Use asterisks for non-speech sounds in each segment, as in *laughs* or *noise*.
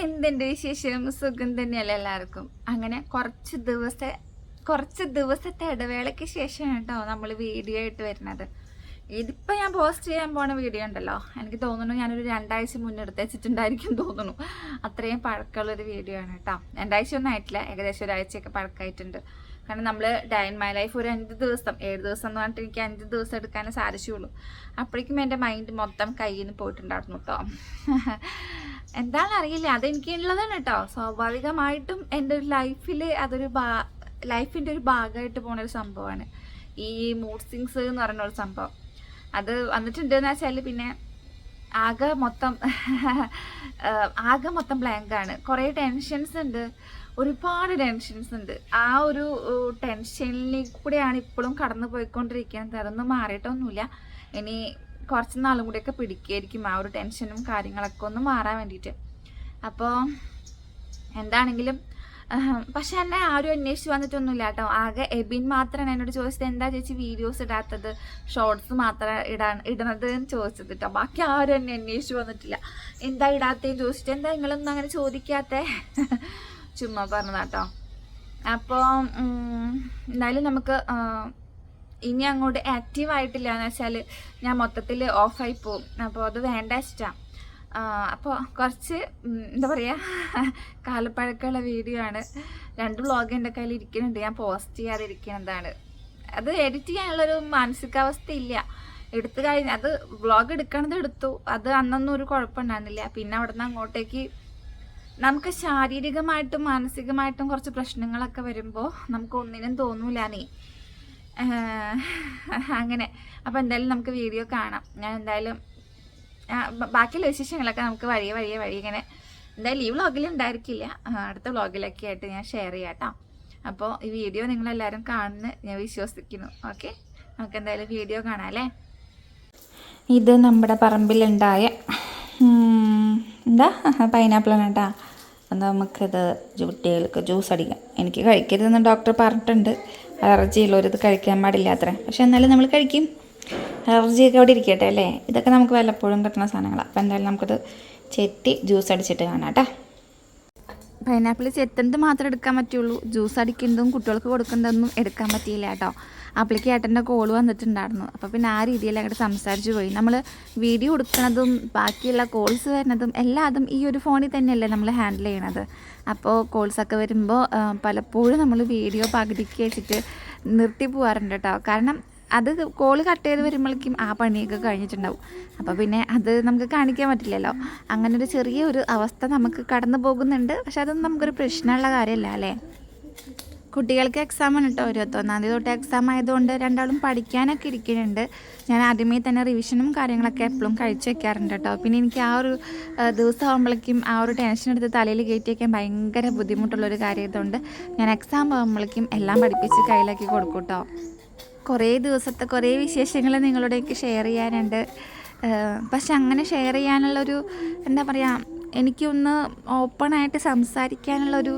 എന്തിന്റെ വിശേഷം? സുഖം തന്നെയല്ലേ എല്ലാവർക്കും? അങ്ങനെ കുറച്ച് ദിവസത്തെ കുറച്ച് ദിവസത്തെ ഇടവേളയ്ക്ക് ശേഷമാണ് കേട്ടോ നമ്മൾ വീഡിയോ ആയിട്ട് വരുന്നത്. ഇതിപ്പോൾ ഞാൻ പോസ്റ്റ് ചെയ്യാൻ പോണ വീഡിയോ ഉണ്ടല്ലോ. എനിക്ക് തോന്നുന്നു ഞാനൊരു രണ്ടാഴ്ച മുന്നേ എടുത്ത് വെച്ചിട്ടുണ്ടായിരിക്കും തോന്നുന്നു. അത്രയും പഴക്കമുള്ളൊരു വീഡിയോ ആണ് കേട്ടോ. രണ്ടാഴ്ച ഒന്നും ആയിട്ടില്ല. ഏകദേശം ഒരാഴ്ചയൊക്കെ പഴക്കമായിട്ടുണ്ട്. കാരണം നമ്മൾ ഡയൻ മൈ ലൈഫ് ഒരു അഞ്ച് ദിവസം ഏഴ് ദിവസം എന്ന് പറഞ്ഞിട്ട് എനിക്ക് അഞ്ച് ദിവസം എടുക്കാനേ സാധിച്ചുള്ളൂ. അപ്പോഴേക്കും എന്റെ മൈൻഡ് മൊത്തം കയ്യിൽ നിന്ന് പോയിട്ടുണ്ടായിരുന്നു കേട്ടോ എന്താണെന്ന് അറിയില്ല. അതെനിക്കുള്ളതാണ് കേട്ടോ സ്വാഭാവികമായിട്ടും എന്റെ ഒരു ലൈഫിൽ അതൊരു ഭാ ലൈഫിന്റെ ഒരു ഭാഗമായിട്ട് പോണ ഒരു സംഭവമാണ്. ഈ മൂഡ് സിങ്സ് എന്ന് പറയുന്ന ഒരു സംഭവം. അത് വന്നിട്ടുണ്ടെന്ന് വെച്ചാൽ പിന്നെ ആകെ മൊത്തം ആകെ മൊത്തം ബ്ലാങ്കാണ് കുറേ ടെൻഷൻസ് ഉണ്ട്. ഒരുപാട് ടെൻഷൻസ് ഉണ്ട്. ആ ഒരു ടെൻഷനിൽ കൂടെയാണ് ഇപ്പോഴും കടന്നു പോയിക്കൊണ്ടിരിക്കുന്നത് അതൊന്നും മാറിയിട്ടൊന്നുമില്ല. ഇനി കുറച്ച് നാളും കൂടെയൊക്കെ പിടിക്കുകയായിരിക്കും ആ ഒരു ടെൻഷനും കാര്യങ്ങളൊക്കെ ഒന്ന് മാറാൻ വേണ്ടിയിട്ട്. അപ്പോൾ എന്താണെങ്കിലും പക്ഷെ എന്നെ ആരും അന്വേഷിച്ച് വന്നിട്ടൊന്നുമില്ല കേട്ടോ. ആകെ എബിൻ മാത്രമാണ് എന്നോട് ചോദിച്ചത് എന്താ ചേച്ചി വീഡിയോസ് ഇടാത്തത്? ഷോർട്സ് മാത്രം ഇടാൻ ഇടണത് എന്ന് ചോദിച്ചത് കേട്ടോ. ബാക്കി ആരും എന്നെ അന്വേഷിച്ച് വന്നിട്ടില്ല. എന്താ ഇടാത്തതെന്ന് ചോദിച്ചിട്ട് എന്താ നിങ്ങളൊന്നും അങ്ങനെ ചോദിക്കാത്ത? *laughs* ചുമ്മാ പറഞ്ഞതാട്ടോ. അപ്പോൾ എന്തായാലും നമുക്ക് ഇനി അങ്ങോട്ട് ആക്റ്റീവ് ആയിട്ടില്ല എന്ന് വെച്ചാൽ ഞാൻ മൊത്തത്തിൽ ഓഫായി പോവും. അപ്പോൾ അത് വേണ്ട ഇഷ്ടമാണ് അപ്പോൾ കുറച്ച് എന്താ പറയുക *laughs* കാലപ്പഴക്കമുള്ള വീഡിയോ ആണ്. രണ്ട് വ്ളോഗ് എന്റെ കയ്യിൽ ഇരിക്കുന്നുണ്ട്. ഞാൻ പോസ്റ്റ് ചെയ്യാതിരിക്കുന്നതാണ്. അത് എഡിറ്റ് ചെയ്യാനുള്ളൊരു മാനസികാവസ്ഥ ഇല്ല എടുത്തു കഴിഞ്ഞ് അത് വ്ളോഗ് എടുക്കണത് എടുത്തു. അത് അന്നൊന്നും ഒരു കുഴപ്പമുണ്ടായിരുന്നില്ല. പിന്നെ അവിടെ നിന്ന് അങ്ങോട്ടേക്ക് നമുക്ക് ശാരീരികമായിട്ടും മാനസികമായിട്ടും കുറച്ച് പ്രശ്നങ്ങളൊക്കെ വരുമ്പോൾ നമുക്ക് ഒന്നിനും തോന്നൂല നീ. അങ്ങനെ. അപ്പോൾ എന്തായാലും നമുക്ക് വീഡിയോ കാണാം. ഞാൻ എന്തായാലും ബാക്കിയുള്ള വിശേഷങ്ങളൊക്കെ നമുക്ക് വഴിയെ വഴിയെ വഴി ഇങ്ങനെ എന്തായാലും ഈ വ്ളോഗിൽ ഉണ്ടായിരിക്കില്ല. അടുത്ത വ്ളോഗിലൊക്കെ ആയിട്ട് ഞാൻ ഷെയർ ചെയ്യാം കേട്ടോ അപ്പോൾ ഈ വീഡിയോ നിങ്ങളെല്ലാവരും കാണുന്നു ഞാൻ വിശ്വസിക്കുന്നു. ഓക്കെ? നമുക്ക് എന്തായാലും വീഡിയോ കാണാം അല്ലേ? ഇത് നമ്മുടെ പറമ്പിലുണ്ടായ എന്താ? പൈനാപ്പിളാണ് കേട്ടോ നമുക്കിത് കുട്ടികൾക്ക് ജ്യൂസ് അടിക്കാം. എനിക്ക് കഴിക്കരുതെന്ന് ഡോക്ടർ പറഞ്ഞിട്ടുണ്ട്. അലർജി ഉള്ളവരിത് കഴിക്കാൻ പാടില്ല അത്ര. പക്ഷെ എന്നാലും നമ്മൾ കഴിക്കും. അലർജിയൊക്കെ അവിടെ ഇരിക്കട്ടെ അല്ലേ? ഇതൊക്കെ നമുക്ക് വല്ലപ്പോഴും കിട്ടുന്ന സാധനങ്ങളാണ് അപ്പോൾ എന്തായാലും നമുക്കത് ചെത്തി ജ്യൂസ് അടിച്ചിട്ട് കാണാം കേട്ടോ. പൈനാപ്പിൾ ചെത്തുന്നത് മാത്രമേ എടുക്കാൻ പറ്റുള്ളൂ? ജ്യൂസ് അടിക്കുന്നതും കുട്ടികൾക്ക് കൊടുക്കുന്നതൊന്നും എടുക്കാൻ പറ്റിയില്ല കേട്ടോ. അപ്പോഴേക്ക് ഏട്ടന്റെ കോൾ വന്നിട്ടുണ്ടായിരുന്നു. അപ്പോൾ പിന്നെ ആ രീതിയിൽ അങ്ങോട്ട് സംസാരിച്ചു പോയി. നമ്മൾ വീഡിയോ കൊടുക്കുന്നതും ബാക്കിയുള്ള കോൾസ് വരുന്നതും എല്ലാതും ഈ ഒരു ഫോണിൽ തന്നെയല്ലേ നമ്മൾ ഹാൻഡിൽ ചെയ്യണത്. അപ്പോൾ കോൾസൊക്കെ വരുമ്പോൾ പലപ്പോഴും നമ്മൾ വീഡിയോ പകുതിക്ക് വെച്ചിട്ട് നിർത്തി പോകാറുണ്ട് കേട്ടോ. കാരണം അത് കോൾ കട്ട് ചെയ്ത് വരുമ്പോഴേക്കും ആ പണിയൊക്കെ കഴിഞ്ഞിട്ടുണ്ടാവും. അപ്പോൾ പിന്നെ അത് നമുക്ക് കാണിക്കാൻ പറ്റില്ലല്ലോ. അങ്ങനെ ഒരു ചെറിയ ഒരു അവസ്ഥ നമുക്ക് കടന്നു പോകുന്നുണ്ട്. പക്ഷെ അതൊന്നും നമുക്കൊരു പ്രശ്നമുള്ള കാര്യമല്ല അല്ലേ? കുട്ടികൾക്ക് എക്സാം ആണ് കേട്ടോ ഇരുപത്തൊന്നാം തീയതി തൊട്ട് എക്സാം ആയതുകൊണ്ട് രണ്ടാളും പഠിക്കാനൊക്കെ ഇരിക്കുന്നുണ്ട്. ഞാൻ ആദ്യമേ തന്നെ റിവിഷനും കാര്യങ്ങളൊക്കെ എപ്പോഴും കഴിച്ചു വെക്കാറുണ്ട് കേട്ടോ പിന്നെ എനിക്ക് ആ ഒരു ദിവസം ആകുമ്പോഴേക്കും ആ ഒരു ടെൻഷൻ എടുത്ത് തലയിൽ കയറ്റി വയ്ക്കാൻ ഭയങ്കര ബുദ്ധിമുട്ടുള്ളൊരു കാര്യമായതുകൊണ്ട് ഞാൻ എക്സാം ആകുമ്പോഴേക്കും എല്ലാം പഠിപ്പിച്ച് കയ്യിലാക്കി കൊടുക്കും കേട്ടോ കുറേ ദിവസത്തെ കുറേ വിശേഷങ്ങൾ നിങ്ങളോടേക്ക് ഷെയർ ചെയ്യാനുണ്ട്. പക്ഷെ അങ്ങനെ ഷെയർ ചെയ്യാനുള്ളൊരു എന്താ പറയുക എനിക്കൊന്ന് ഓപ്പണായിട്ട് സംസാരിക്കാനുള്ളൊരു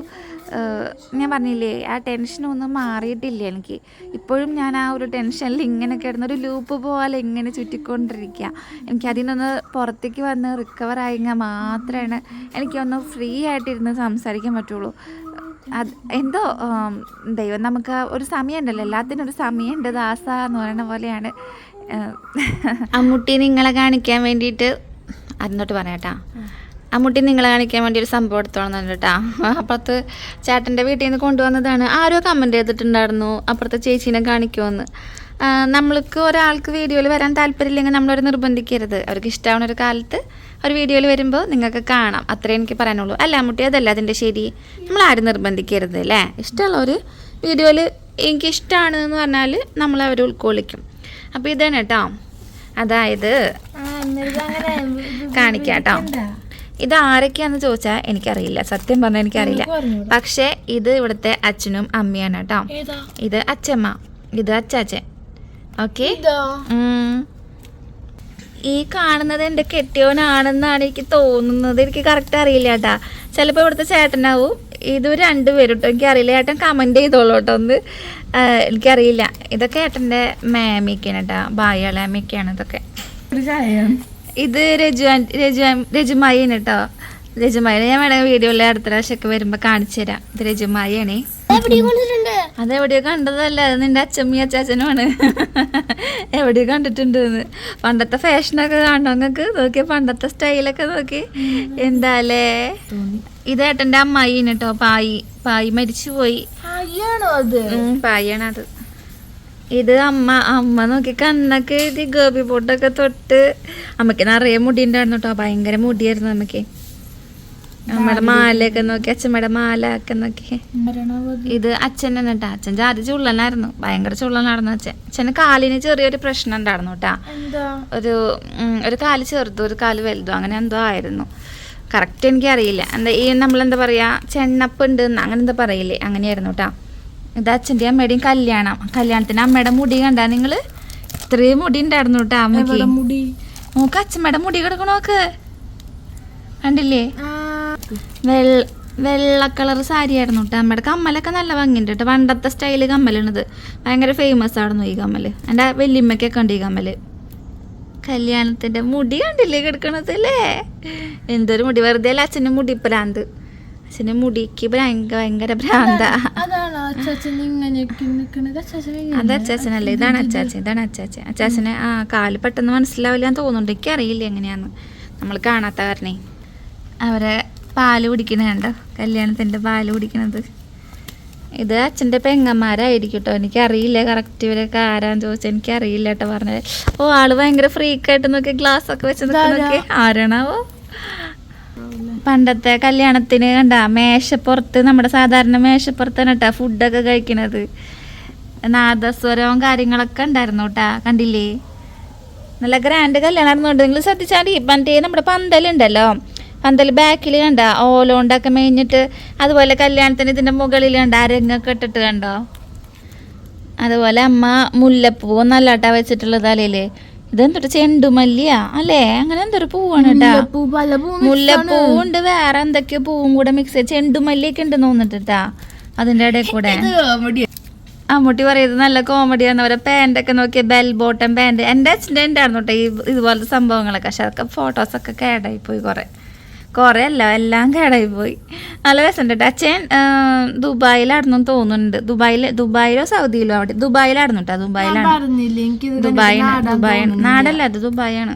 ഞാൻ പറഞ്ഞില്ലേ ആ ടെൻഷനൊന്നും മാറിയിട്ടില്ല എനിക്ക്. ഇപ്പോഴും ഞാൻ ആ ഒരു ടെൻഷനിൽ ഇങ്ങനെ കിടന്നൊരു ലൂപ്പ് പോലെ ഇങ്ങനെ ചുറ്റിക്കൊണ്ടിരിക്കുക എനിക്ക് അതിനൊന്ന് പുറത്തേക്ക് വന്ന് റിക്കവർ ആയെങ്കിൽ മാത്രമാണ് എനിക്കൊന്ന് ഫ്രീ ആയിട്ടിരുന്ന് സംസാരിക്കാൻ പറ്റുള്ളൂ. അത് എന്തോ ദൈവം നമുക്ക് ഒരു സമയമുണ്ടല്ലോ. എല്ലാത്തിനും ഒരു സമയമുണ്ട്. ദാസ എന്ന് പറയുന്ന പോലെയാണ്. അമ്മുട്ടി നിങ്ങളെ കാണിക്കാൻ വേണ്ടിയിട്ട് അതിനോട്ട് പറയാട്ടാ അമ്മുട്ടി നിങ്ങളെ കാണിക്കാൻ വേണ്ടി ഒരു സംഭവം എടുത്തോളാം കേട്ടാ. അപ്പുറത്ത് ചേട്ടന്റെ വീട്ടിൽ നിന്ന് കൊണ്ടുവന്നതാണ്. ആരോ കമന്റ് ചെയ്തിട്ടുണ്ടായിരുന്നു. അപ്പുറത്തെ ചേച്ചീനെ കാണിക്കുമെന്ന് നമ്മൾക്ക് ഒരാൾക്ക് വീഡിയോയിൽ വരാൻ താല്പര്യമില്ലെങ്കിൽ നമ്മളവരെ നിർബന്ധിക്കരുത്. അവർക്ക് ഇഷ്ടമാവുന്ന ഒരു കാലത്ത് ഒരു വീഡിയോയിൽ വരുമ്പോൾ നിങ്ങൾക്ക് കാണാം. അത്രേ എനിക്ക് പറയാനുള്ളൂ. അല്ല മുട്ടി അതല്ല അതിന്റെ ശരി. നമ്മൾ ആരും നിർബന്ധിക്കരുത് അല്ലേ? ഇഷ്ടമുള്ളവർ വീഡിയോയിൽ എനിക്ക് ഇഷ്ടമാണ് എന്ന് പറഞ്ഞാൽ നമ്മൾ അവർ ഉൾക്കൊള്ളിക്കും. അപ്പോൾ ഇതാണ് കേട്ടോ. അതായത് കാണിക്കാം കേട്ടോ ഇത് ആരൊക്കെയാണെന്ന് ചോദിച്ചാൽ എനിക്കറിയില്ല. സത്യം പറഞ്ഞാൽ എനിക്കറിയില്ല. പക്ഷേ ഇത് ഇവിടുത്തെ അച്ഛനും അമ്മയാണ് കേട്ടോ. ഇത് അച്ഛമ്മ ഇത് അച്ചാച്ചൻ. ഓക്കെ? ഈ കാണുന്നത് എന്റെ കെട്ടിയവനാണെന്നാണ് എനിക്ക് തോന്നുന്നത്. എനിക്ക് കറക്റ്റ് അറിയില്ല കേട്ടാ ചിലപ്പോൾ ഇവിടുത്തെ ചേട്ടനാവും. ഇത് രണ്ടുപേരും കേട്ടോ എനിക്കറിയില്ല. ഏട്ടൻ കമന്റ് ചെയ്തോളൂ കേട്ടോ ഒന്ന്. എനിക്കറിയില്ല. ഇതൊക്കെ ഏട്ടന്റെ കേട്ടാ കേട്ടോ ബായാളാമയൊക്കെയാണ് ഇതൊക്കെ. ഇത് രജു രജു രജുമായി കേട്ടോ രജുമായി ഞാൻ വേണമെങ്കിൽ വീഡിയോയിൽ അടുത്ത പ്രാവശ്യമൊക്കെ വരുമ്പോൾ കാണിച്ചു തരാം ഇത് രജുമായിയാണേ. അത് എവിടെയോ കണ്ടതല്ല അത് നിന്റെ അച്ഛമ്മയും അച്ചാച്ചനുമാണ്. എവിടെയോ കണ്ടിട്ടുണ്ട് പണ്ടത്തെ ഫാഷനൊക്കെ കാണണം. നിങ്ങൾക്ക് നോക്കി പണ്ടത്തെ സ്റ്റൈലൊക്കെ നോക്കി എന്താലേ? ഇത് ഏട്ടന്റെ അമ്മായി കേട്ടോ പായി. പായി മരിച്ചു പോയി. പായാണ് അത്? ഇത് അമ്മ അമ്മ നോക്കി കണ്ണൊക്കെ ഗോപി പൊട്ടൊക്കെ തൊട്ട്. അമ്മയ്ക്ക് നിറയെ മുടി ഉണ്ടായിരുന്നു കേട്ടോ ഭയങ്കര മുടിയായിരുന്നു അമ്മയ്ക്ക് അമ്മയുടെ മാലയൊക്കെ നോക്കി അച്ഛമ്മയുടെ മാല ഒക്കെ നോക്കി ഇത് അച്ഛൻ തന്നെ കേട്ടോ അച്ഛൻ ജാതി ചുള്ളനായിരുന്നു. ഭയങ്കര ചുള്ളനായിരുന്നു അച്ഛൻ. അച്ഛന് കാലിന് ചെറിയൊരു പ്രശ്നം ഉണ്ടായിരുന്നു കേട്ടാ ഒരു ഒരു കാൽ ചെറുതും ഒരു കാൽ വലുതും അങ്ങനെ എന്തോ ആയിരുന്നു. കറക്റ്റ് എനിക്കറിയില്ല. എന്താ ഈ നമ്മളെന്താ പറയാ ചെണ്ണപ്പുണ്ട് ഉണ്ട് അങ്ങനെ എന്താ പറയില്ലേ? അങ്ങനെയായിരുന്നു കേട്ടാ ഇത് അച്ഛന്റെ അമ്മയുടെയും കല്യാണം. കല്യാണത്തിന് അമ്മയുടെ മുടി കണ്ടാ നിങ്ങൾ ഇത്രയും മുടി ഉണ്ടായിരുന്നു കേട്ടാ അമ്മയ്ക്ക്. മുടി? നോക്ക് അച്ഛമ്മയുടെ മുടി കിടക്കണോക്ക് കണ്ടില്ലേ? ആ, വെള്ള വെള്ള കളർ സാരി ആയിരുന്നു കേട്ടോ അമ്മയുടെ കമ്മലൊക്കെ നല്ല ഭംഗിയുണ്ട് കേട്ടോ പണ്ടത്തെ സ്റ്റൈൽ കമ്മലാണിത് ഭയങ്കര ഫേമസ് ആയിരുന്നു ഈ കമ്മൽ. എന്റെ വല്യമ്മയ്ക്കൊക്കെ ഉണ്ട് ഈ കമ്മൽ. കല്യാണത്തിന്റെ മുടി കണ്ടില്ലേ കിടക്കണത് അല്ലേ? എന്തൊരു മുടി. വെറുതെ അല്ല അച്ഛന്റെ മുടി ഭ്രാന്ത്. അച്ഛന്റെ മുടിക്ക് ഭയങ്കര ഭയങ്കര ഭ്രാന്ത. അത് അച്ചാച്ചനല്ലേ? ഇതാണ് അച്ചാച്ചൻ ഇതാണ് അച്ചാച്ചൻ. അച്ചാച്ചനെ ആ കാൽ പെട്ടെന്ന് മനസ്സിലാവില്ല എന്ന് തോന്നുന്നുണ്ട്. എനിക്ക് അറിയില്ല എങ്ങനെയാന്ന്. നമ്മൾ കാണാത്ത കാരണേ അവരെ പാൽ കുടിക്കണ കണ്ടോ? കല്യാണത്തിന്റെ പാൽ കുടിക്കണത്. ഇത് അച്ഛന്റെ പെങ്ങന്മാരായിരിക്കും കേട്ടോ എനിക്കറിയില്ല കറക്റ്റ് ഇവരൊക്കെ ആരാന്ന് ചോദിച്ചാൽ എനിക്കറിയില്ല കേട്ടോ പറഞ്ഞത്. ഓ ആൾ ഭയങ്കര ഫ്രീക്കായിട്ട് നോക്കി ഗ്ലാസ് ഒക്കെ വെച്ച് നോക്കി ആരാണാവോ? പണ്ടത്തെ കല്യാണത്തിന് കണ്ട മേശപ്പുറത്ത് നമ്മുടെ സാധാരണ മേശപ്പുറത്താണ് കേട്ടോ ഫുഡൊക്കെ കഴിക്കണത്. നാദസ്വരവും കാര്യങ്ങളൊക്കെ ഉണ്ടായിരുന്നു കേട്ടാ. കണ്ടില്ലേ? നല്ല ഗ്രാൻഡ് കല്യാണം നിങ്ങൾ ശ്രദ്ധിച്ചാൽ മറ്റേ നമ്മുടെ പന്തലുണ്ടല്ലോ. പന്തൽ ബാക്കിൽ കണ്ട ഓലോണ്ടൊക്കെ മേഞ്ഞിട്ട് അതുപോലെ കല്യാണത്തിന് ഇതിന്റെ മുകളിൽ കണ്ട അരങ്ങൊക്കെ ഇട്ടിട്ട് കണ്ടോ? അതുപോലെ അമ്മ മുല്ലപ്പൂ നല്ലാട്ടാ വെച്ചിട്ടുള്ളത് അല്ലേ ഇതെന്തൊരു ചെണ്ടുമല്ലിയാ അല്ലേ? അങ്ങനെ എന്തൊരു പൂവാണ് കേട്ടാ മുല്ലപ്പൂ mix വേറെ എന്തൊക്കെയോ പൂവും കൂടെ മിക്സ് ചെയ്ത്. ചെണ്ടുമല്ലിയൊക്കെ ഉണ്ട് തോന്നിട്ടാ അതിന്റെ ഇടയിൽ കൂടെ. അമ്മൂട്ടി പറയുന്നത് നല്ല കോമഡിയാണ് അവരെ പാന്റൊക്കെ നോക്കിയ ബെൽ ബോട്ടം പാന്റ് എന്റെ അച്ഛന്റെ ഉണ്ടായിരുന്നു കേട്ടോ ഈ ഇതുപോലത്തെ സംഭവങ്ങളൊക്കെ. പക്ഷെ അതൊക്കെ ഫോട്ടോസൊക്കെ കേടായി പോയി കുറേ. കുറേ അല്ല എല്ലാം കേടായി പോയി. നല്ല രസമുണ്ട് അച്ഛൻ ദുബായിലായിരുന്നു തോന്നുന്നുണ്ട്. ദുബായിൽ ദുബായിലോ സൗദിയിലോ അവിടെ? ദുബായിലായിരുന്നു കേട്ടോ ദുബായിലാണ്. ദുബായി നാടാൻ നാടല്ല അത് ദുബായാണ്.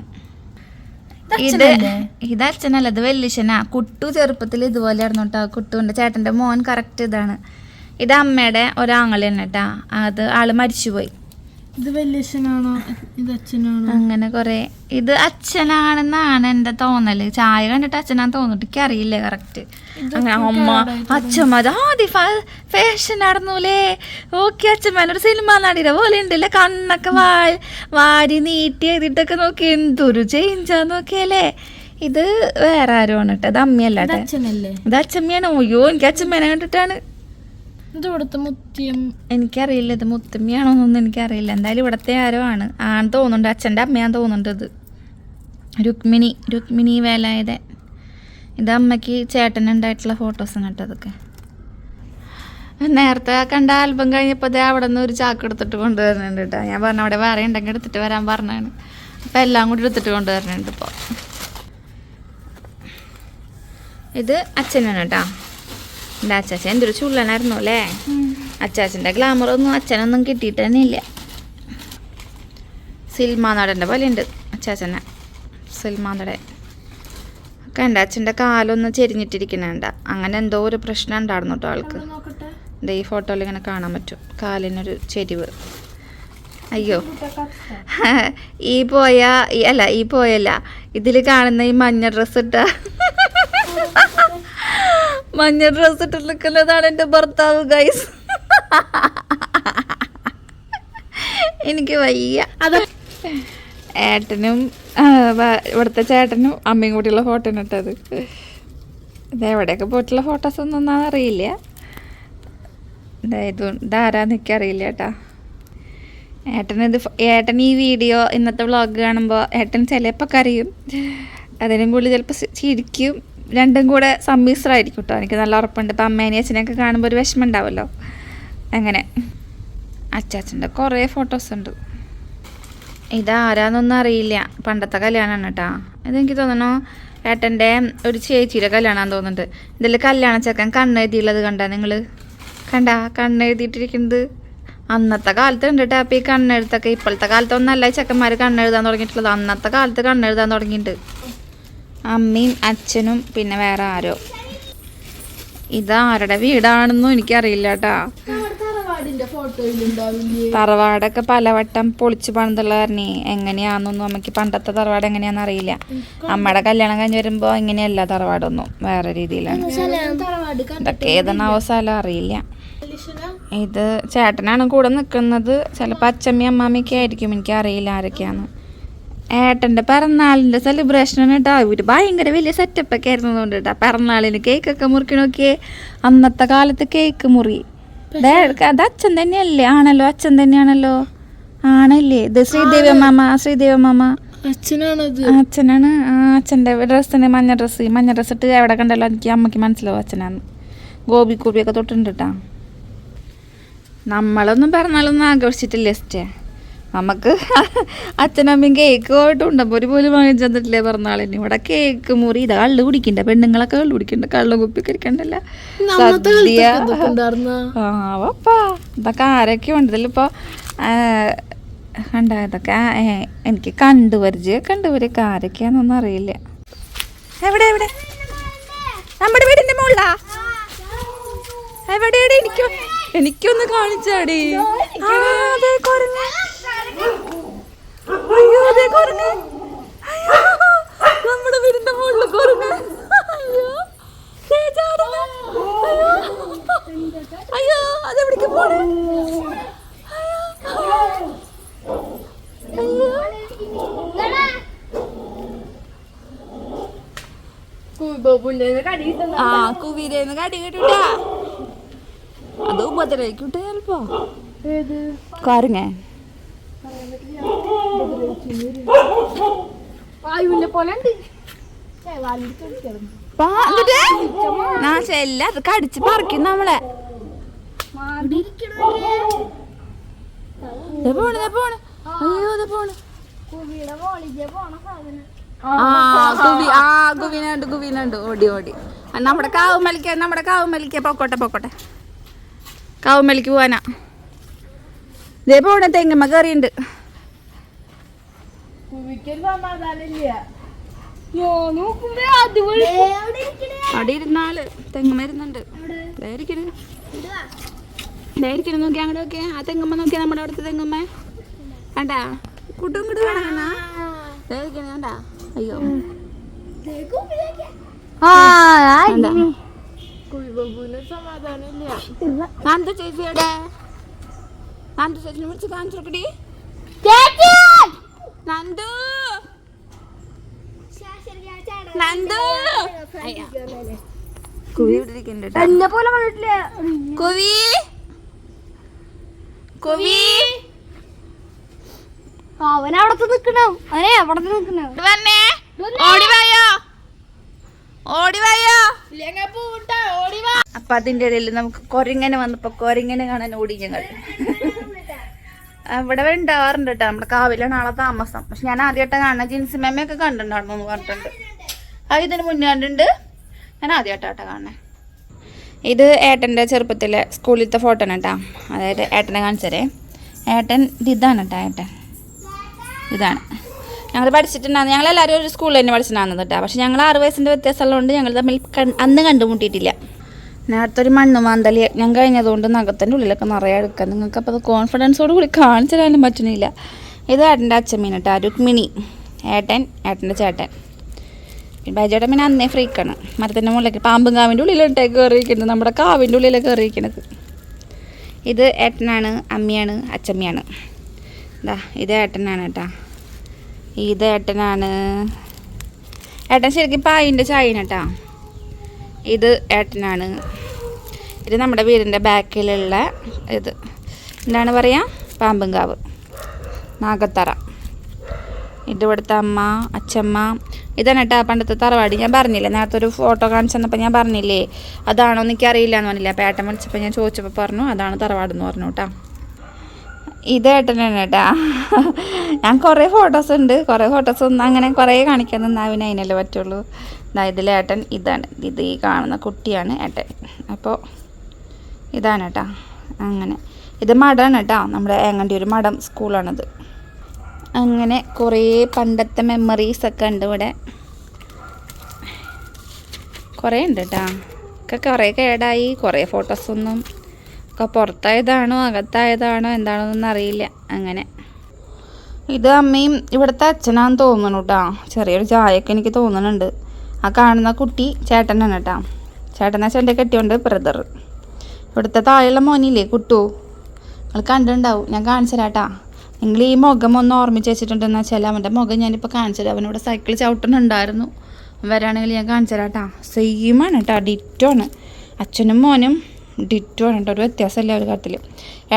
ഇത്? ഇത് അച്ഛനല്ല? ഇത് വെല്ലിശനാ കുട്ടു ചെറുപ്പത്തിൽ ഇതുപോലെ ആയിരുന്നു കേട്ടോ കുട്ടുവിന്റെ ചേട്ടന്റെ മോൻ കറക്റ്റ് ഇതാണ്. ഇത് അമ്മയുടെ ഒരാങ്ങളി തന്നെ കേട്ടാ അത് ആൾ മരിച്ചുപോയി. ഇത് വല്യച്ഛനാണോ ഇത് അച്ഛനാണോ? അങ്ങനെ കുറെ. ഇത് അച്ഛനാണെന്നാണ് എന്റെ തോന്നൽ. ചായ കണ്ടിട്ട് അച്ഛനാന്ന് തോന്നിട്ട് എനിക്ക് അറിയില്ല കറക്റ്റ് അങ്ങനെ അമ്മ അച്ഛമ്മ ആദ്യം ഫാഷൻ നടന്നൂലേ? ഓക്കെ അച്ഛമ്മേനൊരു സിനിമ നടിയുടെ പോലെ ഉണ്ടല്ലേ? കണ്ണൊക്കെ വാ വാരി നീട്ടി എഴുതിട്ടൊക്കെ നോക്കി. എന്തൊരു ചേഞ്ചാ നോക്കിയല്ലേ? ഇത് വേറെ ആരുമാണ് കേട്ടോ. ഇത് അമ്മയല്ലേ ഇത് അച്ഛമ്മയാണ്. അയ്യോ എനിക്ക് അച്ഛമ്മേനെ കണ്ടിട്ടാണ് ഇത് എനിക്കറിയില്ല ഇത് മുത്തമ്മിയാണോന്നൊന്നും എനിക്കറിയില്ല. എന്തായാലും ഇവിടത്തെ ആരോ ആണ്. ആണ് തോന്നുന്നുണ്ട്. അച്ഛന്റെ അമ്മയാന്ന് തോന്നുന്നുണ്ട് ഇത്. രുക്മിണി രുക്മിണി വേലായതെ ഇത് അമ്മയ്ക്ക് ചേട്ടനുണ്ടായിട്ടുള്ള ഫോട്ടോസാണ് കേട്ടോ അതൊക്കെ. നേരത്തെ കണ്ട ആൽബം കഴിഞ്ഞപ്പോൾ ദേ അവിടെ നിന്ന് ഒരു ചാക്ക് എടുത്തിട്ട് കൊണ്ടുവരുന്നുണ്ട് കേട്ടോ. ഞാൻ പറഞ്ഞ അവിടെ വേറെ ഉണ്ടെങ്കിൽ എടുത്തിട്ട് വരാൻ പറഞ്ഞാണ് അപ്പം എല്ലാം കൂടി എടുത്തിട്ട് കൊണ്ടുവരുന്നുണ്ട് ഇപ്പോൾ ഇത് അച്ഛനാണ് കേട്ടോ. എന്റെ അച്ചാച്ചൻ എന്തൊരു ചുള്ളനായിരുന്നു അല്ലേ അച്ചാച്ചന്റെ ഗ്ലാമറൊന്നും അച്ഛനൊന്നും കിട്ടിയിട്ട് തന്നെ ഇല്ല. സിൽമാ നടന്റെ പോലെ ഉണ്ട് അച്ചാച്ചനെ. സിൽമാ നടൻ. ഒക്കെ ഉണ്ട് അച്ഛന്റെ കാലൊന്ന് ചെരിഞ്ഞിട്ടിരിക്കണേണ്ട. അങ്ങനെ എന്തോ ഒരു പ്രശ്നം ഉണ്ടായിരുന്നു കേട്ടോ ആൾക്ക്. എന്താ ഈ ഫോട്ടോയിൽ ഇങ്ങനെ കാണാൻ പറ്റും. കാലിനൊരു ചെരിവ്. അയ്യോ. *laughs* ഈ പോയ ഈ അല്ല ഈ പോയല്ല. ഇതിൽ കാണുന്ന ഈ മഞ്ഞ ഡ്രസ്സ് ഇട്ട. മഞ്ഞ ഡ്രസ് ഇട്ട് നിൽക്കുന്നതാണ് എന്റെ ഭർത്താവ് ഗൈസ് എനിക്ക് വയ്യ. അത് ഏട്ടനും ഇവിടുത്തെ ചേട്ടനും അമ്മയും കൂടിയുള്ള ഫോട്ടോ ഇട്ടത്. ഇത് എവിടെയൊക്കെ പോയിട്ടുള്ള ഫോട്ടോസ് ഒന്നും അറിയില്ല. ഇത് ഇതാരാന്ന് എനിക്കറിയില്ല കേട്ടാ. ഫ- ഏട്ടൻ ഈ വീഡിയോ ഇന്നത്തെ വ്ളോഗ് കാണുമ്പോൾ ഏട്ടൻ ചിലപ്പോൾ കരയും. അതിനും കൂടി ചിലപ്പോൾ ചിരിക്കും. രണ്ടും കൂടെ സമ്മിശ്രമായിരിക്കും കേട്ടോ എനിക്ക് നല്ല ഉറപ്പുണ്ട്. ഇപ്പം അമ്മേനെയും അച്ഛനെയൊക്കെ കാണുമ്പോൾ ഒരു വിഷമം ഉണ്ടാവുമല്ലോ അങ്ങനെ. അച്ചാച്ചന്റെ കുറേ ഫോട്ടോസ് ഉണ്ട്. ഇതാരാന്നൊന്നും അറിയില്ല. പണ്ടത്തെ കല്യാണമാണ് കേട്ടോ. ഇതെനിക്ക് തോന്നണു ഏട്ടന്റെ ഒരു ചേച്ചിയുടെ കല്യാണമാണെന്ന് തോന്നുന്നുണ്ട്. ഇതിൽ കല്യാണ ചെക്കൻ കണ്ണെഴുതിയുള്ളത് കണ്ട നിങ്ങൾ കണ്ട? കണ്ണെഴുതിയിട്ടിരിക്കുന്നത് അന്നത്തെ കാലത്ത് ഉണ്ട് അപ്പോൾ ഈ കണ്ണെഴുത്തൊക്കെ ഇപ്പോഴത്തെ കാലത്തൊന്നല്ല ചെക്കന്മാർ കണ്ണെഴുതാൻ തുടങ്ങിയിട്ടുള്ളത്. അന്നത്തെ കാലത്ത് കണ്ണെഴുതാൻ തുടങ്ങിയിട്ടുണ്ട്. അമ്മയും അച്ഛനും പിന്നെ വേറെ ആരോ. ഇത് ആരുടെ വീടാണെന്നും എനിക്കറിയില്ല കേട്ടാ തറവാടൊക്കെ പലവട്ടം പൊളിച്ചു പണിതുള്ള കാരണേ എങ്ങനെയാണെന്നൊന്നും നമുക്ക് പണ്ടത്തെ തറവാട് എങ്ങനെയാണെന്ന് അറിയില്ല. അമ്മയുടെ കല്യാണം കഴിഞ്ഞ് വരുമ്പോ ഇങ്ങനെയല്ല തറവാടൊന്നും വേറെ രീതിയിലാണ്. ഇതൊക്കെ ഏതെന്നാവോ സ്ഥലം അറിയില്ല. ഇത് ചേട്ടനാണ് കൂടെ നിൽക്കുന്നത് ചിലപ്പോൾ അച്ഛമ്മയും അമ്മാമ്മയൊക്കെ ആയിരിക്കും എനിക്ക് അറിയില്ല ആരൊക്കെയാന്ന്. ഏട്ടന്റെ പിറന്നാളിന്റെ സെലിബ്രേഷൻ കേട്ടോ ഇവർ ഭയങ്കര വലിയ സെറ്റപ്പൊക്കെ ആയിരുന്നു അതുകൊണ്ട് കേട്ടോ പിറന്നാളിന് കേക്കൊക്കെ മുറിക്കണമൊക്കെ അന്നത്തെ കാലത്ത് കേക്ക് മുറി. അത് അച്ഛൻ തന്നെയല്ലേ? ആണല്ലോ അച്ഛൻ തന്നെയാണല്ലോ. ആണല്ലേ? ഇത് ശ്രീദേവി മാമ ശ്രീദേവി മാമ അച്ഛനാണ്. ആ അച്ഛന്റെ ഡ്രസ്സ് തന്നെ മഞ്ഞ ഡ്രസ്സ് മഞ്ഞ ഡ്രസ്സ് ഇട്ട് എവിടെ കണ്ടല്ലോ? എനിക്ക് അമ്മയ്ക്ക് മനസ്സിലാവും അച്ഛനാന്ന്. ഗോപി ഗോപിയൊക്കെ തൊട്ടുണ്ട് കേട്ടാ നമ്മളൊന്നും പിറന്നാളൊന്നും ആഘോഷിച്ചിട്ടില്ല സ്റ്റേ നമുക്ക് അച്ഛനമ്മയും കേക്ക് പോയിട്ട് ഉണ്ടപ്പോൾ പോലും വാങ്ങിച്ചു തന്നിട്ടില്ലേ പറഞ്ഞാളിന് ഇവിടെ കേക്ക് മുറി ഇത് കള്ളു കുടിക്കണ്ട. പെണ്ണുങ്ങളൊക്കെ കള്ളു കുടിക്കണ്ട. കള്ളു കുപ്പി സദ്യ. കാലത്തൊക്കെ ഇതൊക്കെ ആരൊക്കെ ഉണ്ട്? ഇതിലിപ്പോ ഉണ്ടായതൊക്കെ കണ്ട ഇതൊക്കെ എനിക്ക് കണ്ടുപരിചയ കണ്ടുപരിയൊക്കെ ആരൊക്കെയാന്നൊന്നും അറിയില്ല. എവിടെ എവിടെ? നമ്മുടെ വീടിന്റെ മുകളിലാ? എവിടെയാണ് എനിക്ക് എനിക്കൊന്ന് കാണിച്ചാടി. ആ, ദേ കുരങ്ങ്. അയ്യോ ദേ കുരങ്ങ്. അയ്യോ, നമ്മുടെ വീടിന്റെ മുകളിൽ കുരങ്ങ് അയ്യോ. അയ്യോ. അതെവിടേക്ക് പോണേ. ആ കുവീരേന്ന് കടി കിട്ടൂട്ടാ അത് ഉപദ്രവിക്കൂട്ടെ ചിലപ്പോ കുരങ്ങ അത് കടിച്ച് പറിക്കും നമ്മളെ. പോണ് പോണ്. അയ്യോ പോണ്. ആ ഗുവിനുണ്ട് കുവിനുണ്ട് ഓടി ഓടി. നമ്മുടെ കാവുമലിക്ക നമ്മുടെ കാവുമലിക്ക പൊക്കോട്ടെ പൊക്കോട്ടെ. കാവുമലിക്ക് പോവാനാ. ദേ പോണ തെങ്ങമ്മ കയറിയുണ്ട് അവിടെ ഇരുന്നാൽ തെങ്ങമ്മ ഇരുന്നുണ്ട് ദേ ഇരിക്കണ്. ദേ ഇരിക്കണ് നോക്കി അങ്ങോട്ട് നോക്കിയേ. ആ തെങ്ങമ്മ നോക്കിയാ നമ്മുടെ അവിടുത്തെ തെങ്ങമ്മ. കണ്ടാ? കുട്ടും കുട്ടും കണ്ടാ? അയ്യോ. ആ ചേച്ചിയുടെ നന്ദു ചേച്ചിനെ വിളിച്ച് കാണിച്ചു കൊടുക്കടി നന്ദു. നന്ദു. കുവി. എന്നെ പോലെ വന്നിട്ടില്ല? കുവി. കുവി. അവൻ അവിടത്തെ നിക്കണം. അവനെ അവിടത്തെ നിക്കണം. വന്നേ. ഓടി വായോ. ഓടി വായോ. അപ്പൊ അതിന്റെ ഇടയിൽ നമുക്ക് കൊരങ്ങനെ വന്നപ്പോ കൊരങ്ങനെ കാണാൻ ഓടി ഞങ്ങൾ. ഇവിടെ ഉണ്ടാവാറുണ്ട് കേട്ടോ നമ്മുടെ കാവിലാണ് ആളെ താമസം. പക്ഷെ ഞാൻ ആദ്യമായിട്ടാണ് കാണുന്ന. ജീൻസ് മേമയൊക്കെ കണ്ടിട്ടുണ്ടായിരുന്നു എന്ന് പറഞ്ഞിട്ടുണ്ട്. അത് ഇതിന് മുന്നേ കണ്ടിട്ടുണ്ട് ഞാൻ ആദ്യമായിട്ടാട്ടോ കാണുന്നത് ഇത് ഏട്ടന്റെ ചെറുപ്പത്തിലെ സ്കൂളിലത്തെ ഫോട്ടോ ആണ് കേട്ടോ അതായത് ഏട്ടനെ കാണിച്ചതേ. ഏട്ടൻ ഇതാണ് കേട്ടോ ഏട്ടൻ. ഇതാണ്. ഞങ്ങൾ പഠിച്ചിട്ടുണ്ടായിരുന്നു ഞങ്ങൾ എല്ലാവരും ഒരു സ്കൂളിൽ തന്നെ പഠിച്ചിട്ടുണ്ടായിരുന്നു കേട്ടോ പക്ഷെ ഞങ്ങൾ ആറ് വയസ്സിന്റെ വ്യത്യാസമുള്ളതുകൊണ്ട് ഞങ്ങൾ തമ്മിൽ അന്ന് കണ്ടുമുട്ടിയിട്ടില്ല. നേരത്തെ ഒരു മണ്ണ് മാന്തലി ഞാൻ കഴിഞ്ഞതുകൊണ്ട് നഖത്തിന്റെ ഉള്ളിലൊക്കെ നിറയെ എടുക്കാം നിങ്ങൾക്ക് അപ്പോൾ അത് കോൺഫിഡൻസോട് കൂടി കാണിച്ചു തരാനും പറ്റുന്നില്ല. ഇത് ഏട്ടന്റെ അച്ഛമ്മീൻ കേട്ടോ രുക്മിണി ഏട്ടൻ ഏട്ടന്റെ ചേട്ടൻ. പിന്നെ ബൈജേട്ടൻ പിന്നെ അന്നേ ഫ്രീക്കാണ് മരത്തിന്റെ മുകളിലേക്ക് പാമ്പും കാവിന്റെ ഉള്ളിലോട്ടേക്ക് കയറിയിരിക്കുന്നത് നമ്മുടെ കാവിന്റെ ഉള്ളിലേക്ക് കയറിയിരിക്കുന്നത് ഇത് ഏട്ടനാണ് അമ്മയാണ് അച്ചമ്മയാണ് ഇതാ ഇത് ഏട്ടനാണ് കേട്ടാ ഇത് ഏട്ടനാണ് ഏട്ടൻ ശരിക്കും പായിന്റെ ചായന കേട്ടാ ഇത് ഏട്ടനാണ്. ഇത് നമ്മുടെ വീടിന്റെ ബാക്കിലുള്ള ഇത്. എന്താണ് പറയുക പാമ്പുംകാവ് നാഗത്തറ. ഇത് ഇവിടുത്തെ അമ്മ അച്ഛമ്മ. ഇതാണ് കേട്ടോ പണ്ടത്തെ തറവാടി. ഞാൻ പറഞ്ഞില്ലേ നേരത്തെ ഒരു ഫോട്ടോ കാണിച്ചു തന്നപ്പോൾ ഞാൻ പറഞ്ഞില്ലേ അതാണോ എനിക്കറിയില്ല എന്ന് പറഞ്ഞില്ല? അപ്പോൾ ഏട്ടൻ വിളിച്ചപ്പോൾ ഞാൻ ചോദിച്ചപ്പോൾ പറഞ്ഞു അതാണ് തറവാട് എന്ന് പറഞ്ഞു കേട്ടോ. ഇത് ഏട്ടനാണ് കേട്ടാ. ഞാൻ കുറേ ഫോട്ടോസ് ഉണ്ട്. കുറേ ഫോട്ടോസ് ഒന്നും അങ്ങനെ കുറേ കാണിക്കാൻ നിന്നാൽ പിന്നെ അതിനല്ലേ പറ്റുള്ളൂ. ദാ ഇതിലെ ഏട്ടൻ ഇതാണ്. ഇത് ഈ കാണുന്ന കുട്ടിയാണ് ഏട്ടൻ. അപ്പോൾ ഇതാണ് കേട്ടാ. അങ്ങനെ. ഇത് മഠമാണ് കേട്ടോ. നമ്മുടെ ഏങ്ങണ്ടി ഒരു മഠം സ്കൂളാണിത്. അങ്ങനെ കുറേ പണ്ടത്തെ മെമ്മറീസ് ഒക്കെ ഉണ്ട് ഇവിടെ. കുറേ ഉണ്ട് കേട്ടോ. ഒക്കെ കുറേ കേടായി. കുറേ ഫോട്ടോസൊന്നും ഒക്കെ പുറത്തായതാണോ അകത്തായതാണോ എന്താണോന്നൊന്നും അറിയില്ല. അങ്ങനെ. ഇത് അമ്മയും ഇവിടുത്തെ അച്ഛനാന്ന് തോന്നുന്നു കേട്ടോ ചെറിയൊരു ചായയൊക്കെ എനിക്ക് തോന്നുന്നുണ്ട്. ആ കാണുന്ന കുട്ടി ചേട്ടനാണ് കേട്ടോ ചേട്ടനെ ചേട്ടന്റെ കെട്ടിയോണ്ട് ബ്രദർ ഇവിടുത്തെ താഴെയുള്ള മോനില്ലേ കുട്ടു. നിങ്ങൾ കണ്ടിട്ടുണ്ടാവും. ഞാൻ കാണിച്ചു തരാട്ടാ നിങ്ങൾ ഈ മുഖം ഒന്ന് ഓർമ്മിച്ച് വെച്ചിട്ടുണ്ടെന്ന് വെച്ചാൽ അവന്റെ മുഖം ഞാനിപ്പോൾ കാണിച്ചു തരാം അവനിവിടെ സൈക്കിൾ ചവിട്ടുന്നുണ്ടായിരുന്നു. വരാണെങ്കിൽ ഞാൻ കാണിച്ചു സെയിമാണ് കേട്ടോ ഡിറ്റോ ആണ്. അച്ഛനും മോനും ഡിറ്റോ ആണ് കേട്ടോ ഒരു വ്യത്യാസമില്ല ഒരു കാര്യത്തിൽ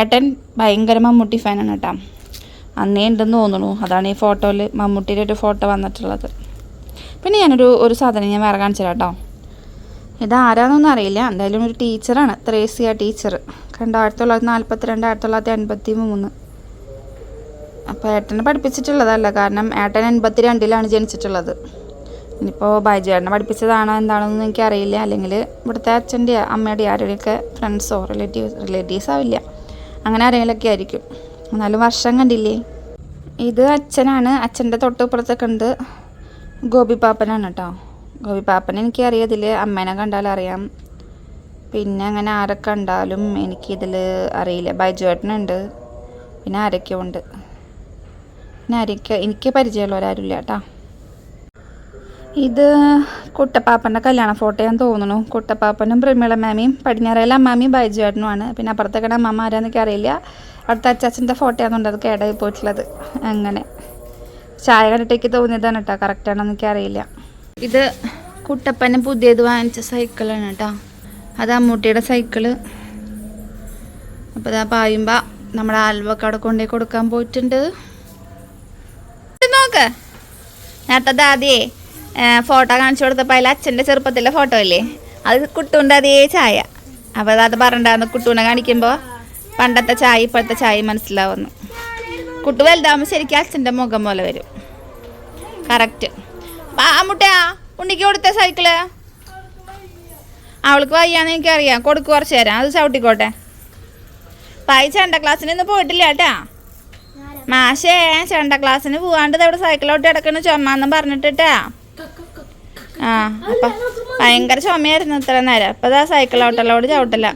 ഏട്ടൻ ഭയങ്കര മമ്മൂട്ടി ഫാനാണ് കേട്ടോ. അന്നേ ഉണ്ടെന്ന് തോന്നുന്നു അതാണ് ഈ ഫോട്ടോയിൽ മമ്മൂട്ടിയുടെ ഒരു ഫോട്ടോ വന്നിട്ടുള്ളത്. പിന്നെ ഞാനൊരു ഒരു സാധനം ഞാൻ വേറെ കാണിച്ചു കേട്ടോ. ഇതാരാന്നൊന്നും അറിയില്ല. എന്തായാലും ഒരു ടീച്ചറാണ്. ത്രേസിയ ടീച്ചർ കണ്ട? ആയിരത്തി തൊള്ളായിരത്തി നാൽപ്പത്തി രണ്ട് ആയിരത്തി തൊള്ളായിരത്തി എൺപത്തി മൂന്ന് അപ്പോൾ ഏട്ടനെ പഠിപ്പിച്ചിട്ടുള്ളതല്ല. കാരണം ഏട്ടൻ എൺപത്തി രണ്ടിലാണ് ജനിച്ചിട്ടുള്ളത്. ഇനിയിപ്പോൾ ബൈജുവേട്ടനെ പഠിപ്പിച്ചതാണോ എന്താണെന്നൊന്നും എനിക്കറിയില്ല. അല്ലെങ്കിൽ ഇവിടുത്തെ അച്ഛന്റെ അമ്മയുടെ ആരുടെയൊക്കെ ഫ്രണ്ട്സോ റിലേറ്റീവ്സ് റിലേറ്റീവ്സ് ആവില്ല അങ്ങനെ ആരെങ്കിലുമൊക്കെ ആയിരിക്കും. എന്നാലും വർഷം കണ്ടില്ലേ? ഇത് അച്ഛനാണ്. അച്ഛന്റെ തൊട്ടിപ്പുറത്തൊക്കെ ഉണ്ട്. ഗോപി പാപ്പനാണ് കേട്ടോ. ഗോപി പാപ്പനെ എനിക്കറിയാതിൽ അമ്മേനെ കണ്ടാൽ അറിയാം. പിന്നെ അങ്ങനെ ആരൊക്കെ കണ്ടാലും എനിക്കിതിൽ അറിയില്ല. ബൈജുവേട്ടനുണ്ട്. പിന്നെ ആരൊക്കെ ഉണ്ട്. പിന്നെ ആരൊക്കെ എനിക്ക് പരിചയമുള്ളവരാരും ഇല്ല കേട്ടോ. ഇത് കുട്ടപ്പാപ്പന്റെ കല്യാണ ഫോട്ടോ ഞാൻ തോന്നുന്നു. കുട്ടപ്പാപ്പനും പ്രമീള മാമിയും പടിഞ്ഞാറയിലെ അമ്മാമിയും ബൈജുവേട്ടനുമാണ്. പിന്നെ അപ്പുറത്തേക്കടെ അമ്മ ആരാന്നൊക്കെ അറിയില്ല. അടുത്ത അച്ചാച്ചന്റെ ഫോട്ടോ ആണെന്നുണ്ട് അത് കേടായി പോയിട്ടുള്ളത്. അങ്ങനെ. ചായ കണ്ടിട്ടേക്ക് തോന്നിയതാണ് കേട്ടോ. കറക്റ്റാണെന്ന് എനിക്ക് അറിയില്ല. ഇത് കുട്ടപ്പന് പുതിയത് വാങ്ങിച്ച സൈക്കിളാണ് കേട്ടോ. അത് അമ്മൂട്ടിയുടെ സൈക്കിൾ. അപ്പോൾ ഇതാ പായുമ്പോൾ നമ്മുടെ ആൽവൊക്കെ അവിടെ കൊടുക്കാൻ പോയിട്ടുണ്ട്. നോക്ക്. നേരത്തെ ആദ്യേ ഫോട്ടോ കാണിച്ചു കൊടുത്തപ്പോൾ അതിൽ അച്ഛന്റെ ചെറുപ്പത്തിലെ ഫോട്ടോ അല്ലേ അത് കുട്ടൂന്റെ അതേ ചായ. അപ്പോൾ അത് പറഞ്ഞിട്ടുണ്ടായിരുന്നു കുട്ടൂനെ കാണിക്കുമ്പോൾ പണ്ടത്തെ ചായ ഇപ്പോഴത്തെ ചായ മനസ്സിലാവുന്നു. കുട്ടു വലുതാകുമ്പോൾ ശരിക്കും അച്ഛന്റെ മുഖം പോലെ വരും. കറക്റ്റ് അമ്മുട്ടയാ ഉണ്ണിക്ക് കൊടുത്ത സൈക്കിൾ അവൾക്ക് വയ്യാന്ന് എനിക്കറിയാം. കൊടുക്ക് കുറച്ച് തരാം. അത് ചവിട്ടിക്കോട്ടെ. പായി ചെണ്ട ക്ലാസ്സിന് ഇന്ന് പോയിട്ടില്ല കേട്ടാ. മാഷേ ചെണ്ട ക്ലാസ്സിന് പോവാണ്ട് ഇവിടെ സൈക്കിളോട്ട് കിടക്കണ ചുമ്മാന്നും പറഞ്ഞിട്ടാ ആ അപ്പൊ ഭയങ്കര ചുമയായിരുന്നു ഇത്ര നേരം. അപ്പൊ ഇതാ ഓട്ടലോട് ചവിട്ടില്ല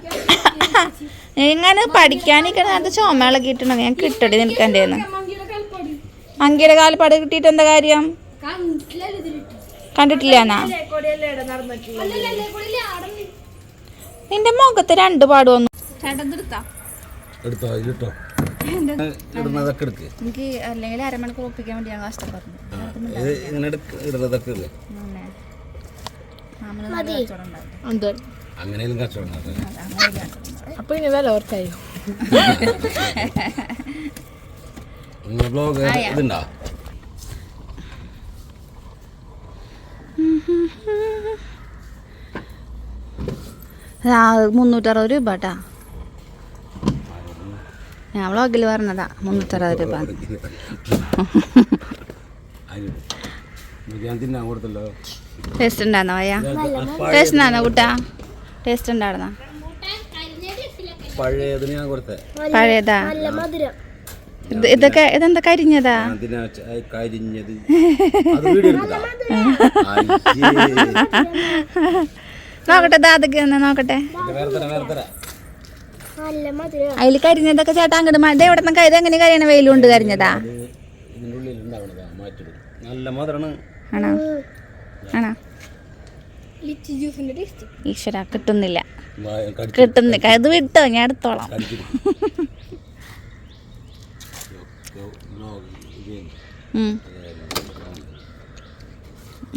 ഇങ്ങനെ പഠിക്കാനിരിക്കണ നേരത്തെ ചുമ ഇളകിട്ടുണ്ടോ ഞാൻ കിട്ടടി നിൽക്കണ്ടേ എന്ന് അങ്കിയുടെ കാൽപ്പാട് കിട്ടിയിട്ട് എന്താ കാര്യം? കണ്ടിട്ടില്ല എന്നാ? നിന്റെ മുഖത്ത് രണ്ട് പാട് വന്നു. എനിക്ക് അല്ലെങ്കിൽ അരമണിക്കൂർ ഒപ്പിക്കാൻ വേണ്ടി ഞാൻ കഷ്ടപ്പെടുന്നു ഇത് ഇങ്ങനെ എടുക്ക് ഇടുന്നതൊക്കെ ഇല്ലേ പിന്നെ മാമന് നല്ല കച്ചവടം ഉണ്ടാവും. അങ്ങനെയും കച്ചവടം. അപ്പൊ ഇനി വില ഓർക്കായോ ബ്ലോഗ് ഇതുണ്ടോ? മുന്നൂറ്ററുപത് രൂപ കേട്ടാ ഞാൻ വ്ളോഗിൽ പറഞ്ഞതാ മുന്നൂറ്ററുപത് രൂപ. തിന്നാൻ കൊടുത്തല്ലോ. ടേസ്റ്റ് ഉണ്ടായിരുന്നോ വയ്യ? ടേസ്റ്റ് ഉണ്ടായിരുന്നോ കുട്ടാ? ടേസ്റ്റ് ഉണ്ടായിരുന്നോ? പഴയതാ? ഇത് ഇതൊക്കെ ഇതെന്താ കരിഞ്ഞതാ? കരിഞ്ഞത്. നോക്കട്ടെ ഒന്ന് നോക്കട്ടെ. അതിൽ കരിഞ്ഞതൊക്കെ ചേട്ടാ അങ്ങോട്ട് എവിടെ നിന്ന് ഇത് എങ്ങനെ കരിയണ വെയിലുണ്ട് കരിഞ്ഞതാ? നല്ല ആണോ? ആണോ? ഈശ്വര കിട്ടുന്നില്ല. കിട്ടുന്നില്ല. അത് വിട്ടോ ഞാൻ എടുത്തോളാം. *laughs*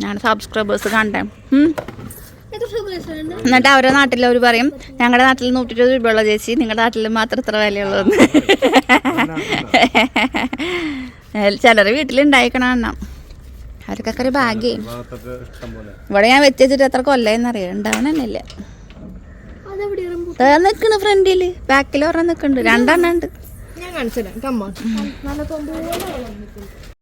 ഞാൻ സബ്സ്ക്രൈബേഴ്സ് കണ്ടേ. എന്നിട്ട് അവരുടെ നാട്ടിൽ അവർ പറയും ഞങ്ങളുടെ നാട്ടിൽ നൂറ്റി ഇരുപത് രൂപയുള്ള ചേച്ചി നിങ്ങളുടെ നാട്ടിൽ മാത്രം ഇത്ര വിലയുള്ളതെന്ന് *laughs* ചിലർ വീട്ടിലുണ്ടായിക്കണ അവർക്കൊക്കെ ഒരു ഭാഗ്യം. ഇവിടെ ഞാൻ വെച്ച് വെച്ചിട്ട് എത്ര കൊല്ലായെന്നറിയാം ഉണ്ടാവണമെന്നില്ല നിക്കണ് ഫ്രണ്ടിൽ. ബാക്കിൽ ഒരെണ്ണം നിക്കണ്ട്. രണ്ടെണ്ണം ഉണ്ട്. ഞാൻ കാണിച്ചു തരാം